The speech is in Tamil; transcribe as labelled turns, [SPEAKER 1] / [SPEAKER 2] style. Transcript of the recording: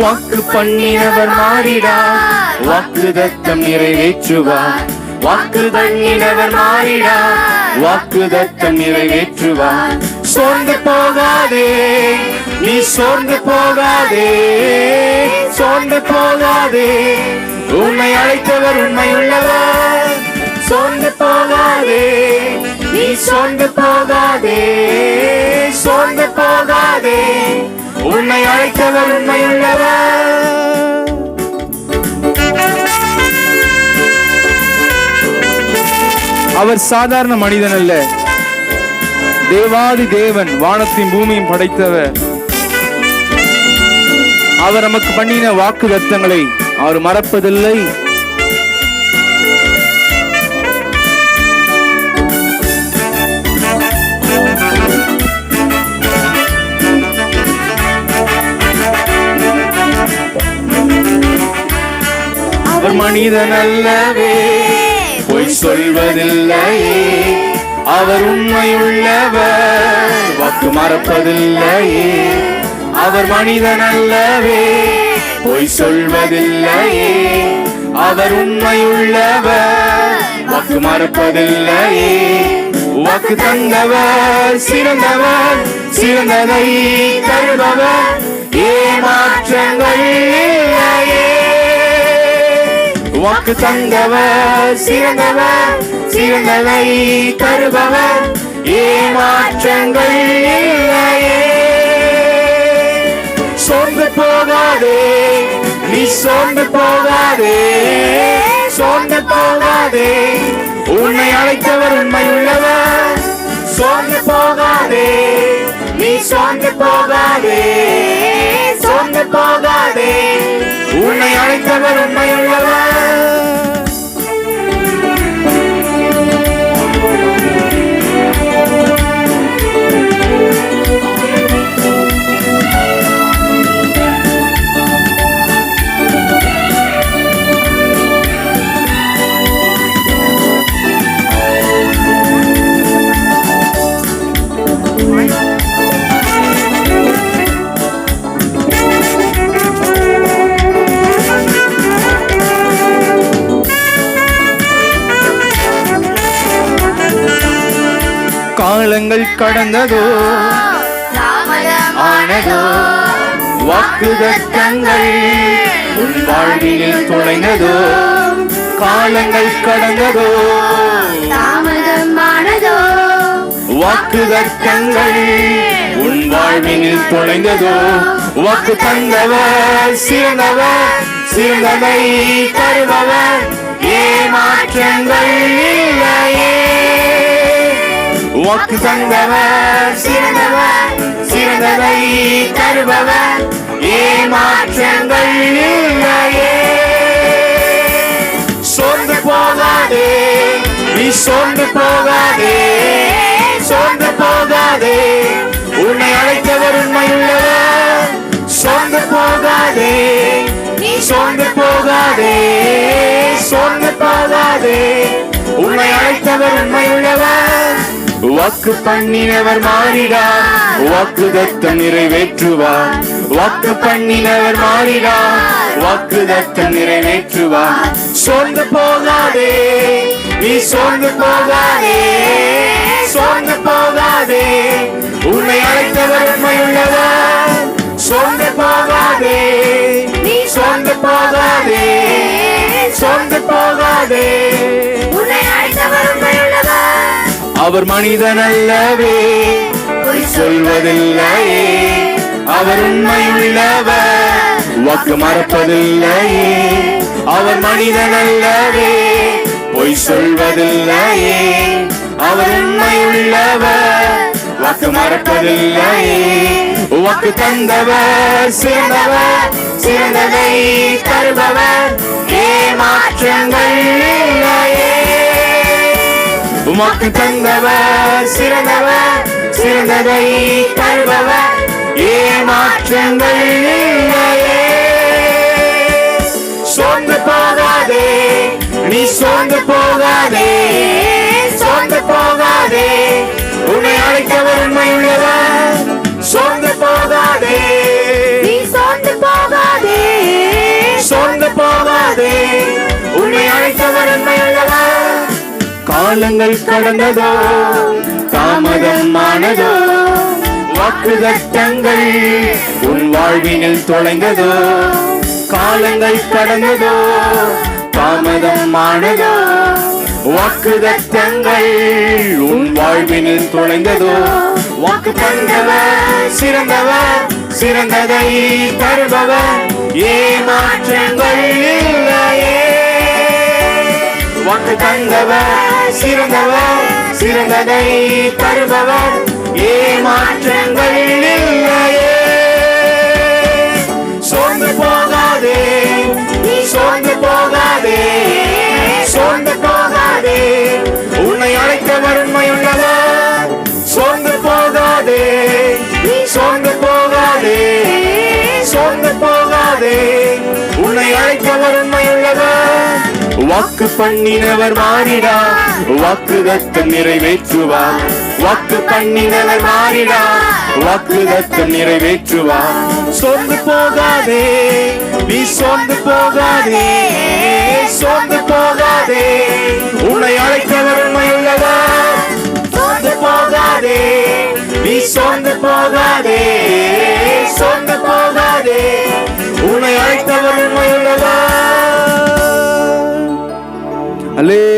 [SPEAKER 1] வாக்கு பண்ணினவர் மாறிடார் வாக்கு தத்தம் நிறைவேற்றுவார். வாக்கு பண்ணினவர் மாறிடார் வாக்கு தத்தம் நிறைவேற்றுவார். சோர்ந்து போகாதே. நீ சோர்ந்து போகாதே. சோர்ந்து போகாதே. உன்னை அழைத்தவர் உண்மை உள்ளவர் சோர்ந்து போகாதே. நீ சோர்ந்து போகாதே. சோர்ந்து உன்னை அவர் சாதாரண மனிதன் அல்ல தேவாதி தேவன் வானத்தையும் பூமியும் படைத்தவர். அவர் நமக்கு பண்ணின வாக்கு தத்தங்களை அவர் மறப்பதில்லை. மனிதன் அல்லவே பொய் சொல்வதில்லையே. அவர் உண்மையுள்ளவர் வாக்கு மறப்பதில்லையே. அவர் மனிதன் அல்லவே பொய் சொல்வதில்லையே. அவர் உண்மையுள்ளவர் வாக்கு மறப்பதில்லையே. வாக்கு தந்தவர் சிறந்தவர் சிறந்ததை தருபவர். ஏமாற்றங்கள் உமக்கு தந்தவர் சிறந்தவர் சிறந்ததை தருபவர். ஏமாற்றங்கள் இல்லையே. சோர்ந்து போகாதே நீ சோர்ந்து போகாதே. சோர்ந்து போகாதே உன்னை அழைத்தவர் உண்மை உள்ளவர். சோர்ந்து போகாதே நீ சோர்ந்து போகாதே. காலங்கள் கடந்ததோ ஆனதோ வாக்குதத்தங்கள் உன் வாழ்வினில் தொலைந்ததோ காலங்கள் கடந்ததோ வாக்குதத்தங்கள் உன் வாழ்வினில் தொலைந்ததோ வாக்கு தந்தவர் சிறந்தவர் சிறந்ததை தருபவர். ஏமாற்றங்கள் இல்லையே. வாக்கு தந்தவர் சிறந்தவர் சிறந்ததை தருபவர். ஏமாற்றங்கள் இல்லையே? சோர்ந்து போகாதே நீ சோர்ந்து போகாதே சோர்ந்து போகாதே. உன்னை அழைத்தவர் உண்மையுள்ளவர். சோர்ந்து போகாதே நீ சோர்ந்து போகாதே சோர்ந்து போகாதே. உன்னை அழைத்தவர் உண்மையுள்ளவர். வாக்கு பண்ணினவர் மாறிடார் வாக்கு தத்தம் நிறைவேற்றுவார். வாக்கு பண்ணினவர் மாறிடார் வாக்கு தத்தம் நிறைவேற்றுவார். சோர்ந்து போகாதே. நீ சோர்ந்து போகாதே. சோர்ந்து போகாதே. உன்னை அழைத்தவர் உண்மையுள்ளவர். சோர்ந்து போகாதே. நீ சோர்ந்து போகாதே. சோர்ந்து போகாதே. அவர் மனிதன் அல்லவே பொய் சொல்வதில்லையே. அவர் உண்மையுள்ளவர் வாக்கு மறப்பதில்லையே. அவர் மனிதன் அல்லவே பொய் சொல்வதில்லையே. அவர் உண்மையுள்ளவர் வாக்கு மறப்பதில்லையே. வாக்கு தந்தவர் சிறந்தவர் சிறந்ததை தருபவர். ஏமாற்றங்கள் இல்லையே. உமக்கு தந்தவர் சிறந்தவர் சிறந்ததை தருபவர். ஏமாற்றங்கள் இல்லையே. சோர்ந்து போகாதே நீ சோர்ந்து போகாதே சோர்ந்து போகாதே. காலங்கள் கடந்ததோ தாமதமானதோ வாக்கு தட்டங்கள் உன் வாழ்வினில் தொலைந்ததோ காலங்கள் கடந்ததோ தாமதமானதோ வாக்கு வாக்குதத்தங்கள் உன் வாழ்வினில் தொலைந்ததோ வாக்கு தந்தவர் சிறந்தவர் சிறந்ததை தருபவர் ஏமாற்றங்கள் இல்லையே ஒன்று தந்தவர் சிறந்தவர் சிறந்ததை தருபவர். ஏமாற்றங்கள் இல்லையே. சோர்ந்து போகாதே நீ சோர்ந்து போகாதே சோர்ந்து போகாதே. உன்னை அழைத்தவர் உண்மையுள்ளவர் சோர்ந்து போகாதே நீ சோர்ந்து போகாதே சோர்ந்து போகாதே. உன்னை அழைத்தவர் உண்மையுள்ளவர் வாக்கு பண்ணினவர் மாறிடா. வாக்கு தத்தம் நிறைவேற்றுவார். வாக்கு பண்ணினவர் மாறிடா. வாக்கு தத்தம் நிறைவேற்றுவார். சோர்ந்து போகாதே. நீ சோர்ந்து போகாதே. சோர்ந்து போகாதே. உன்னை அழைத்தவர் உண்மையுள்ளவர். சோர்ந்து போகாதே. நீ சோர்ந்து போகாதே. சோர்ந்து போகாதே. உன்னை அழைத்தவர் உண்மையுள்ளவர். அல்லே